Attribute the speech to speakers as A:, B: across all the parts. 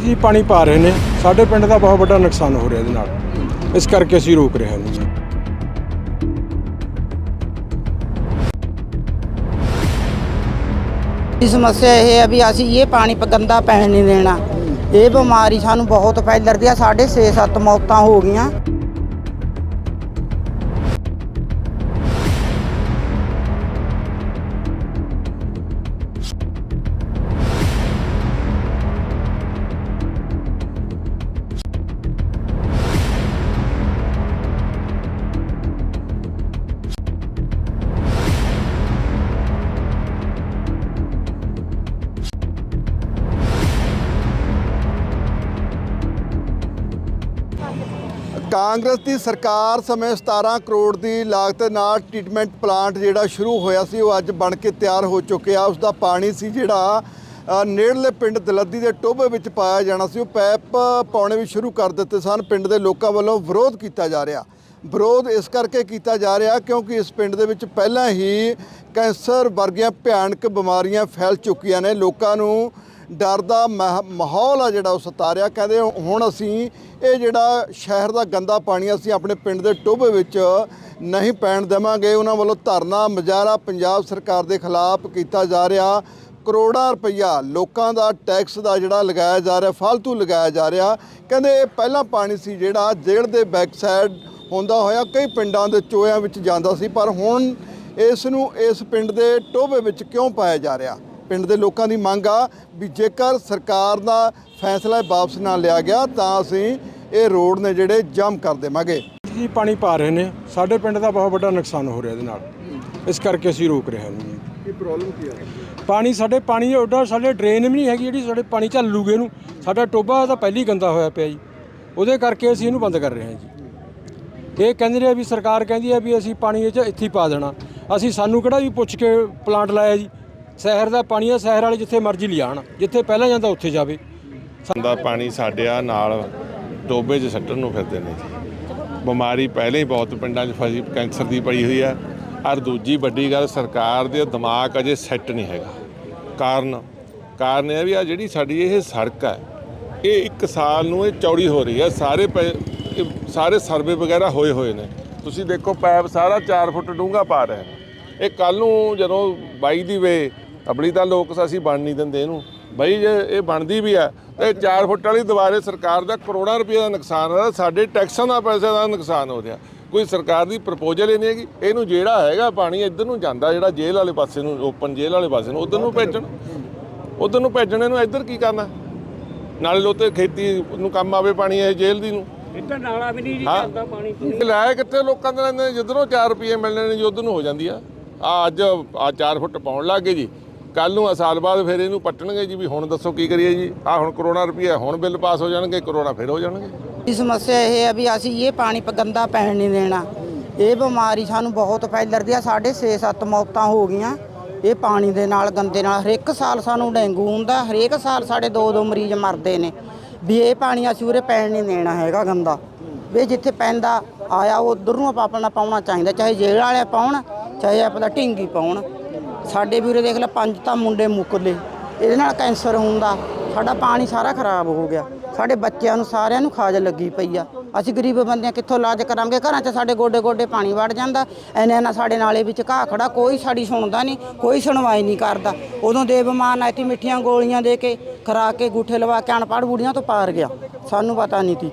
A: ਜੀ ਪਾਣੀ ਪਾ ਰਹੇ ਨੇ, ਸਾਡੇ ਪਿੰਡ ਦਾ ਬਹੁਤ ਵੱਡਾ ਨੁਕਸਾਨ ਹੋ ਰਿਹਾ ਇਹਦੇ ਨਾਲ। ਇਸ ਕਰਕੇ ਅਸੀਂ ਰੋਕ ਰਹੇ ਹਾਂ ਜੀ।
B: ਦੀ ਸਮੱਸਿਆ ਇਹ ਹੈ ਵੀ ਅਸੀਂ ਇਹ ਪਾਣੀ ਗੰਦਾ ਪੈਣ ਨਹੀਂ ਦੇਣਾ। ਇਹ ਬਿਮਾਰੀ ਸਾਨੂੰ ਬਹੁਤ ਫੈਲਦੀ ਆ, ਸਾਡੇ 6-7 ਮੌਤਾਂ ਹੋ ਗਈਆਂ।
C: ਕਾਂਗਰਸ ਦੀ ਸਰਕਾਰ ਸਮੇਂ 17 ਕਰੋੜ ਦੀ ਲਾਗਤ ਨਾਲ ਟ੍ਰੀਟਮੈਂਟ ਪਲਾਂਟ ਜਿਹੜਾ ਸ਼ੁਰੂ ਹੋਇਆ ਸੀ, ਉਹ ਅੱਜ ਬਣ ਕੇ ਤਿਆਰ ਹੋ ਚੁੱਕਿਆ। ਉਸ ਦਾ ਪਾਣੀ ਸੀ ਜਿਹੜਾ ਨੇੜਲੇ ਪਿੰਡ ਦਲੱਦੀ ਦੇ ਟੋਭੇ ਵਿੱਚ ਪਾਇਆ ਜਾਣਾ ਸੀ। ਉਹ ਪੈਪ ਪਾਉਣੇ ਵੀ ਸ਼ੁਰੂ ਕਰ ਦਿੱਤੇ ਸਨ। ਪਿੰਡ ਦੇ ਲੋਕਾਂ ਵੱਲੋਂ ਵਿਰੋਧ ਕੀਤਾ ਜਾ ਰਿਹਾ। ਵਿਰੋਧ ਇਸ ਕਰਕੇ ਕੀਤਾ ਜਾ ਰਿਹਾ ਕਿਉਂਕਿ ਇਸ ਪਿੰਡ ਦੇ ਵਿੱਚ ਪਹਿਲਾਂ ਹੀ ਕੈਂਸਰ ਵਰਗੀਆਂ ਭਿਆਨਕ ਬਿਮਾਰੀਆਂ ਫੈਲ ਚੁੱਕੀਆਂ ਨੇ। ਲੋਕਾਂ ਨੂੰ ਡਰ ਦਾ ਮਹ- ਮਾਹੌਲ ਆ ਜਿਹੜਾ ਉਹ ਸਤਾ ਰਿਹਾ। ਕਹਿੰਦੇ ਹੁਣ ਅਸੀਂ ਇਹ ਜਿਹੜਾ ਸ਼ਹਿਰ ਦਾ ਗੰਦਾ ਪਾਣੀ ਅਸੀਂ ਆਪਣੇ ਪਿੰਡ ਦੇ ਟੋਭੇ ਵਿੱਚ ਨਹੀਂ ਪੈਣ ਦੇਵਾਂਗੇ। ਉਹਨਾਂ ਵੱਲੋਂ ਧਰਨਾ ਮੁਜ਼ਾਹਰਾ ਪੰਜਾਬ ਸਰਕਾਰ ਦੇ ਖਿਲਾਫ ਕੀਤਾ ਜਾ ਰਿਹਾ। ਕਰੋੜਾਂ ਰੁਪਈਆ ਲੋਕਾਂ ਦਾ ਟੈਕਸ ਦਾ ਜਿਹੜਾ ਲਗਾਇਆ ਜਾ ਰਿਹਾ ਫालतू ਲਗਾਇਆ ਜਾ ਰਿਹਾ। ਕਹਿੰਦੇ ਇਹ ਪਹਿਲਾਂ ਪਾਣੀ ਸੀ ਜਿਹੜਾ ਜੇਲ੍ਹ ਦੇ ਬੈਕ ਸਾਈਡ ਹੁੰਦਾ ਹੋਇਆ ਕਈ ਪਿੰਡਾਂ ਦੇ ਚੋਇਆਂ ਵਿੱਚ ਜਾਂਦਾ ਸੀ ਪਰ ਹੁਣ ਇਸ ਨੂੰ ਇਸ ਪਿੰਡ ਦੇ ਟੋਭੇ ਵਿੱਚ ਕਿਉਂ ਪਾਇਆ ਜਾ ਰਿਹਾ? ਪਿੰਡ ਦੇ ਲੋਕਾਂ ਦੀ ਮੰਗ ਆ ਵੀ ਜੇਕਰ ਸਰਕਾਰ ਦਾ ਫੈਸਲਾ ਵਾਪਸ ਨਾ ਲਿਆ ਗਿਆ ਤਾਂ ਅਸੀਂ ਇਹ ਰੋਡ ਨੇ ਜਿਹੜੇ ਜਾਮ ਕਰ ਦੇਵਾਂਗੇ।
A: ਜੀ ਪਾਣੀ ਪਾ ਰਹੇ ਨੇ। ਸਾਡੇ ਪਿੰਡ ਦਾ ਬਹੁਤ ਵੱਡਾ ਨੁਕਸਾਨ ਹੋ ਰਿਹਾ ਇਹਦੇ ਨਾਲ। ਇਸ ਕਰਕੇ ਅਸੀਂ ਰੋਕ ਰਹੇ ਹਾਂ ਜੀ।
C: ਕੀ ਪ੍ਰੋਬਲਮ ਕੀ ਆ?
A: ਪਾਣੀ ਸਾਡੇ ਪਾਣੀ ਉਹਦਾ ਸਾਡੇ ਡਰੇਨ ਵੀ ਨਹੀਂ ਹੈਗੀ ਜਿਹੜੀ ਸਾਡੇ ਪਾਣੀ ਚੱਲ ਲੂਗੇ ਇਹਨੂੰ। ਸਾਡਾ ਟੋਬਾ ਤਾਂ ਪਹਿਲੀ ਗੰਦਾ ਹੋਇਆ ਪਿਆ ਜੀ। ਉਹਦੇ ਕਰਕੇ ਅਸੀਂ ਇਹਨੂੰ ਬੰਦ ਕਰ ਰਹੇ ਹਾਂ ਜੀ। ਇਹ ਕਹਿੰਦੇ ਨੇ ਵੀ ਸਰਕਾਰ ਕਹਿੰਦੀ ਹੈ ਵੀ ਅਸੀਂ ਪਾਣੀ ਇਹ 'ਚ ਇੱਥੇ ਹੀ ਪਾ ਦੇਣਾ। ਅਸੀਂ ਸਾਨੂੰ ਕਿਹੜਾ ਵੀ ਪੁੱਛ ਕੇ ਪਲਾਂਟ ਲਾਇਆ ਜੀ? ਸ਼ਹਿਰ ਦਾ ਪਾਣੀ ਆ, ਸ਼ਹਿਰ ਵਾਲੇ ਜਿੱਥੇ ਮਰਜ਼ੀ ਲਿਆਣ ਜਿੱਥੇ ਪਹਿਲਾਂ ਜਾਂਦਾ ਉੱਥੇ ਜਾਵੇ।
D: ਦਾ ਪਾਣੀ ਸਾਡੇ ਆ, ਨਾਲ ਟੋਬੇ 'ਚ ਸੱਟਣ ਨੂੰ ਫਿਰਦੇ ਨੇ ਜੀ। ਬਿਮਾਰੀ ਪਹਿਲੇ ਹੀ ਬਹੁਤ ਪਿੰਡਾਂ 'ਚ ਫਸੀ, ਕੈਂਸਰ ਦੀ ਪਈ ਹੋਈ ਆ। ਔਰ ਦੂਜੀ ਵੱਡੀ ਗੱਲ, ਸਰਕਾਰ ਦੇ ਦਿਮਾਗ ਅਜੇ ਸੈੱਟ ਨਹੀਂ ਹੈਗਾ। ਕਾਰਨ ਕਾਰਨ ਇਹ ਵੀ ਆ ਜਿਹੜੀ ਸਾਡੀ ਇਹ ਸੜਕ ਹੈ ਇਹ ਇੱਕ ਸਾਲ ਨੂੰ ਇਹ ਚੌੜੀ ਹੋ ਰਹੀ ਹੈ ਸਾਰੇ ਪੈ- ਸਾਰੇ ਸਰਵੇ ਵਗੈਰਾ ਹੋਏ ਹੋਏ ਨੇ। ਤੁਸੀਂ ਦੇਖੋ ਪੈਪ ਸਾਰਾ 4 ਫੁੱਟ ਡੂੰਘਾ ਪਾ ਰਿਹਾ ਇਹ ਕੱਲ ਨੂੰ ਜਦੋਂ ਬਾਈ ਦੀ ਵੇ, ਅਬਲੀ ਤਾਂ ਲੋਕ ਅਸੀਂ ਬਣ ਨਹੀਂ ਦਿੰਦੇ ਇਹਨੂੰ। ਬਈ ਜੇ ਇਹ ਬਣਦੀ ਵੀ ਆ, ਤੇ 4 ਫੁੱਟ ਵਾਲੀ ਦੁਬਾਰੇ ਸਰਕਾਰ ਦਾ ਕਰੋੜਾਂ ਰੁਪਏ ਦਾ ਨੁਕਸਾਨ ਹੋ ਰਿਹਾ ਸਾਡੇ ਟੈਕਸਾਂ ਦਾ ਪੈਸੇ ਦਾ ਨੁਕਸਾਨ ਹੋ ਰਿਹਾ। ਕੋਈ ਸਰਕਾਰ ਦੀ ਪ੍ਰਪੋਜ਼ਲ ਹੀ ਨਹੀਂ ਹੈਗੀ। ਇਹਨੂੰ ਜਿਹੜਾ ਹੈਗਾ ਪਾਣੀ ਇੱਧਰ ਨੂੰ ਜਾਂਦਾ, ਜਿਹੜਾ ਜੇਲ੍ਹ ਵਾਲੇ ਪਾਸੇ ਨੂੰ ਓਪਨ ਜੇਲ੍ਹ ਵਾਲੇ ਪਾਸੇ ਨੂੰ, ਉਧਰ ਨੂੰ ਭੇਜਣ। ਉਧਰ ਨੂੰ ਭੇਜਣ ਇਹਨੂੰ ਇੱਧਰ ਕੀ ਕਰਨਾ? ਨਾਲੇ ਲੋਤੇ ਖੇਤੀ ਨੂੰ ਕੰਮ ਆਵੇ ਪਾਣੀ ਇਹ ਜੇਲ੍ਹ ਦੀ ਨੂੰ।
E: ਇੱਧਰ ਨਾਲਾ ਵੀ ਨਹੀਂ
D: ਹਾਂ।
E: ਜਾਂਦਾ ਪਾਣੀ
D: ਇਹ ਲੈ ਕਿੱਥੇ ਲੋਕਾਂ ਦੇ ਲੈਂਦੇ ਜਿੱਧਰੋਂ 4 ਰੁਪਏ ਮਿਲਣੇ ਨੇ ਜੀ ਉਧਰ ਨੂੰ ਹੋ ਜਾਂਦੀ ਆ। ਆ ਅੱਜ ਆ 4 ਫੁੱਟ ਪਾਉਣ ਲੱਗ ਗਏ ਜੀ। ਕੱਲ ਨੂੰ ਆ ਸਾਲ ਬਾਅਦ ਫਿਰ ਇਹਨੂੰ ਪੱਟਣਗੇ ਜੀ ਵੀ ਹੁਣ ਦੱਸੋ ਕੀ ਕਰੀਏ ਜੀ। ਆ ਹੁਣ ਕਰੋਨਾ ਰੁਪਏ ਹੁਣ ਬਿੱਲ ਪਾਸ ਹੋ ਜਾਣਗੇ ਕਰੋਨਾ ਫਿਰ ਹੋ ਜਾਣਗੇ।
B: ਦੀ ਸਮੱਸਿਆ ਇਹ ਹੈ ਵੀ ਅਸੀਂ ਇਹ ਪਾਣੀ ਪ- ਗੰਦਾ ਪੈਣ ਨਹੀਂ ਦੇਣਾ। ਇਹ ਬਿਮਾਰੀ ਸਾਨੂੰ ਬਹੁਤ ਫੈਲਦੀ ਆ ਸਾਡੇ 6-7 ਮੌਤਾਂ ਹੋ ਗਈਆਂ। ਇਹ ਪਾਣੀ ਦੇ ਨਾਲ ਗੰਦੇ ਨਾਲ ਹਰੇਕ ਸਾਲ ਸਾਨੂੰ ਡੇਂਗੂ ਹੁੰਦਾ ਹਰੇਕ ਸਾਲ ਸਾਡੇ ਦੋ ਦੋ ਮਰੀਜ਼ ਮਰਦੇ ਨੇ। ਵੀ ਇਹ ਪਾਣੀ ਅਸੀਂ ਉਰੇ ਪੈਣ ਨਹੀਂ ਦੇਣਾ ਹੈਗਾ ਗੰਦਾ। ਵੀ ਜਿੱਥੇ ਪੈਂਦਾ ਆਇਆ ਉਧਰ ਨੂੰ ਆਪਾਂ ਆਪਣਾ ਪਾਉਣਾ ਚਾਹੀਦਾ, ਚਾਹੇ ਜੇਲ੍ਹ ਵਾਲੇ ਪਾਉਣ, ਚਾਹੇ ਆਪਣਾ ਢਿੰਗੀ ਪਾਉਣ। ਸਾਡੇ ਵੀਰੇ ਦੇਖ ਲੈ, ਪੰਜ ਤਾਂ ਮੁੰਡੇ ਮੁੱਕਲੇ ਇਹਦੇ ਨਾਲ ਕੈਂਸਰ ਹੁੰਦਾ, ਸਾਡਾ ਪਾਣੀ ਸਾਰਾ ਖਰਾਬ ਹੋ ਗਿਆ। ਸਾਡੇ ਬੱਚਿਆਂ ਨੂੰ ਸਾਰਿਆਂ ਨੂੰ ਖਾਜ ਲੱਗੀ ਪਈ ਆ। ਅਸੀਂ ਗਰੀਬ ਬੰਦਿਆਂ ਕਿੱਥੋਂ ਇਲਾਜ ਕਰਾਂਗੇ? ਘਰਾਂ 'ਚ ਸਾਡੇ ਗੋਡੇ ਗੋਡੇ ਪਾਣੀ ਵੜ ਜਾਂਦਾ। ਐਨੇ ਨਾ ਸਾਡੇ ਨਾਲੇ ਵਿੱਚ ਘਾਹ ਖੜਾ ਕੋਈ ਸਾਡੀ ਸੁਣਦਾ ਨਹੀਂ, ਕੋਈ ਸੁਣਵਾਈ ਨਹੀਂ ਕਰਦਾ। ਉਦੋਂ ਦੇ ਬਿਮਾਨ ਆਈ ਤੀ ਮਿੱਠੀਆਂ ਗੋਲੀਆਂ ਦੇ ਕੇ ਖਰਾ ਕੇ ਗੂਠੇ ਲਵਾ ਕੇ ਅਣਪੜ੍ਹ ਬੁੜੀਆਂ ਤੋਂ ਪਾਰ ਗਿਆ। ਸਾਨੂੰ ਪਤਾ ਨਹੀਂ ਤੀ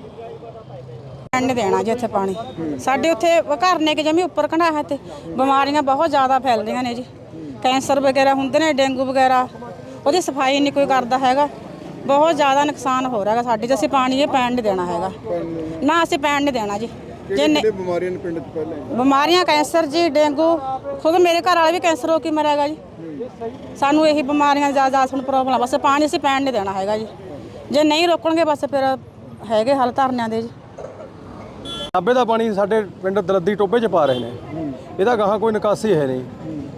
F: ਪਿੰਡ ਦੇਣਾ ਜੀ ਇੱਥੇ ਪਾਣੀ। ਸਾਡੇ ਉੱਥੇ ਘਰ ਨੇ ਕਿ ਜਮੀ ਉੱਪਰ ਕਢਾ ਹੈ ਤੇ ਬਿਮਾਰੀਆਂ ਬਹੁਤ ਜ਼ਿਆਦਾ ਫੈਲਦੀਆਂ ਨੇ ਜੀ। ਕੈਂਸਰ ਵਗੈਰਾ ਹੁੰਦੇ ਨੇ, ਡੇਂਗੂ ਵਗੈਰਾ। ਉਹਦੀ ਸਫ਼ਾਈ ਨਹੀਂ ਕੋਈ ਕਰਦਾ ਹੈਗਾ। ਬਹੁਤ ਜ਼ਿਆਦਾ ਨੁਕਸਾਨ ਹੋ ਰਿਹਾ ਹੈਗਾ ਸਾਡੇ 'ਚ ਅਸੀਂ ਪਾਣੀ ਇਹ ਪੈਣ ਨਹੀਂ ਦੇਣਾ ਹੈਗਾ। ਨਾ ਅਸੀਂ ਪੈਣ ਨਹੀਂ ਦੇਣਾ ਜੀ। ਜੇ
C: ਕਿਹੜੇ ਬਿਮਾਰੀਆਂ ਨੇ ਪਿੰਡ 'ਚ ਪਹਿਲਾਂ
F: ਬਿਮਾਰੀਆਂ ਕੈਂਸਰ ਜੀ ਡੇਂਗੂ ਖੁਦ ਮੇਰੇ ਘਰ ਵਾਲਾ ਵੀ ਕੈਂਸਰ ਹੋ ਕੇ ਮਰਿਆਗਾ ਜੀ। ਸਾਨੂੰ ਇਹੀ ਬਿਮਾਰੀਆਂ ਜ਼ਿਆਦਾ ਜ਼ਿਆਦਾ ਸਾਨੂੰ ਪ੍ਰੋਬਲਮ ਆ ਬਸ ਪਾਣੀ ਅਸੀਂ ਪੈਣ ਨਹੀਂ ਦੇਣਾ ਹੈਗਾ ਜੀ। ਜੇ ਨਹੀਂ ਰੋਕਣਗੇ ਬਸ ਫਿਰ ਹੈਗੇ ਹੱਲ ਧਰਨਿਆਂ ਦੇ ਜੀ।
A: ਨਾਬੇ ਦਾ ਪਾਣੀ ਸਾਡੇ ਪਿੰਡ ਦਲੱਦੀ ਟੋਬੇ 'ਚ ਪਾ ਰਹੇ ਨੇ। ਇਹਦਾ ਗਾਹਾਂ ਕੋਈ ਨਿਕਾਸੀ ਹੈ ਨਹੀਂ।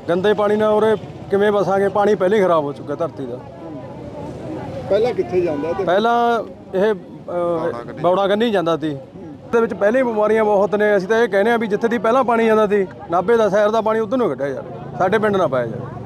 A: ਗੰਦੇ ਪਾਣੀ ਨਾਲ ਉਰੇ ਕਿਵੇਂ ਵਸਾਂਗੇ? ਪਾਣੀ ਪਹਿਲੇ ਹੀ ਖਰਾਬ ਹੋ ਚੁੱਕਾ ਧਰਤੀ ਦਾ।
C: ਪਹਿਲਾਂ ਕਿੱਥੇ ਜਾਂਦਾ ਤੇ
A: ਪਹਿਲਾਂ ਇਹ ਅਹ, ਬੌੜਾ ਕੰਨੀ। ਜਾਂਦਾ ਸੀ। ਇਹਦੇ ਵਿੱਚ ਪਹਿਲੇ ਹੀ ਬਿਮਾਰੀਆਂ ਬਹੁਤ ਨੇ। ਅਸੀਂ ਤਾਂ ਇਹ ਕਹਿੰਦੇ ਆ ਵੀ ਜਿੱਥੇ ਦੀ ਪਹਿਲਾਂ ਪਾਣੀ ਜਾਂਦਾ ਸੀ ਨਾਬੇ ਦਾ ਸ਼ਹਿਰ ਦਾ ਪਾਣੀ ਉਧਰ ਨੂੰ ਕੱਢਿਆ ਜਾਵੇ। ਸਾਡੇ ਪਿੰਡ ਨਾ ਪਾਇਆ ਜਾਵੇ।